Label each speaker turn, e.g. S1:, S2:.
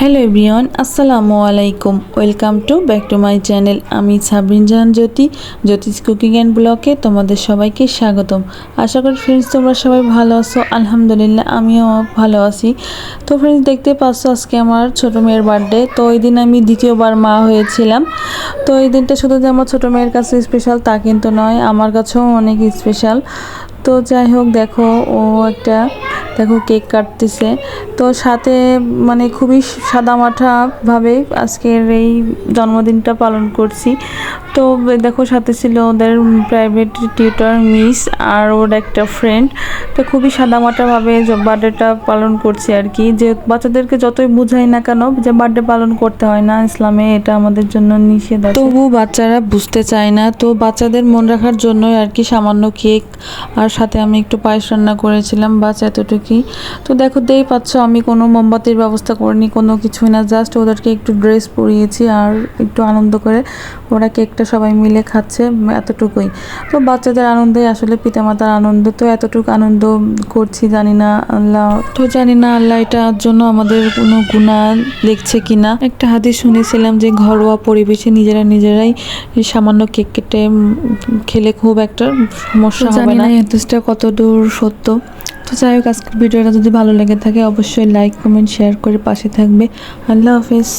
S1: Hello everyone, আসসালামু আলাইকুম। Welcome to back to my channel. আমি সাবরিন জাহান জ্যোতি, জ্যোতিষ কুকিং অ্যান্ড ব্লগে তোমাদের সবাইকে স্বাগতম। আশা করি ফ্রেন্ডস তোমরা সবাই ভালো আছো। আলহামদুলিল্লাহ, আমিও ভালো আছি। তো ফ্রেন্ডস দেখতে পাচ্ছ আজকে আমার ছোটো মেয়ের বার্থডে তো ওই দিন আমি দ্বিতীয়বার মা হয়েছিলাম। তো এই দিনটা শুধু যে আমার ছোটো মেয়ের কাছে স্পেশাল তা কিন্তু নয়, আমার কাছেও অনেক স্পেশাল তো যাই হোক, দেখো, ও একটা দেখো কেক কাটতেছে। তো সাথে মানে খুবই সাদামাঠা ভাবে আজকের এই জন্মদিনটা পালন করছি। তো দেখো সাথে ছিল ওদের প্রাইভেট টিউটার মিস আর ওর একটা ফ্রেন্ড তো খুবই সাদামাটাভাবে বার্থডেটা পালন করছি আর কি। যে বাচ্চাদেরকে যতই বুঝাই না কেন, যে বার্থডে পালন করতে হয় না, ইসলামে এটা আমাদের জন্য নিষেধ তবু বাচ্চারা বুঝতে চায় না। তো বাচ্চাদের মন রাখার জন্যই আর কি সামান্য কেক, আর সাথে আমি একটু পায়েস রান্না করেছিলাম। বাস এতটুকুই তো দেখো দেই পাচ্ছ আমি কোনো মোমবাতির ব্যবস্থা করিনি কোনো কিছুই না জাস্ট ওদেরকে একটু ড্রেস পরিয়েছি আর একটু আনন্দ করে ওরা কেকটা সবাই মিলে খাচ্ছে এতটুকুই। তো বাচ্চাদের আনন্দে আসলে পিতামাতার আনন্দ তো এতটুকু আনন্দ করছি জানি না আল্লাহ তো জানি না আল্লাহ এটার জন্য আমাদের কোনো গুণা লিখছে কিনা। একটা হাদিস শুনেছিলাম যে ঘরোয়া পরিবেশে নিজেরা নিজেরাই সামান্য কেক কেটে খেলে খুব একটা সমস্যা হবে না। কত দূর সত্য। তো যাই হোক আজকের ভিডিওটা যদি ভালো লেগে থাকে অবশ্যই লাইক কমেন্ট শেয়ার করে পাশে থাকবে। আল্লাহ হাফেজ।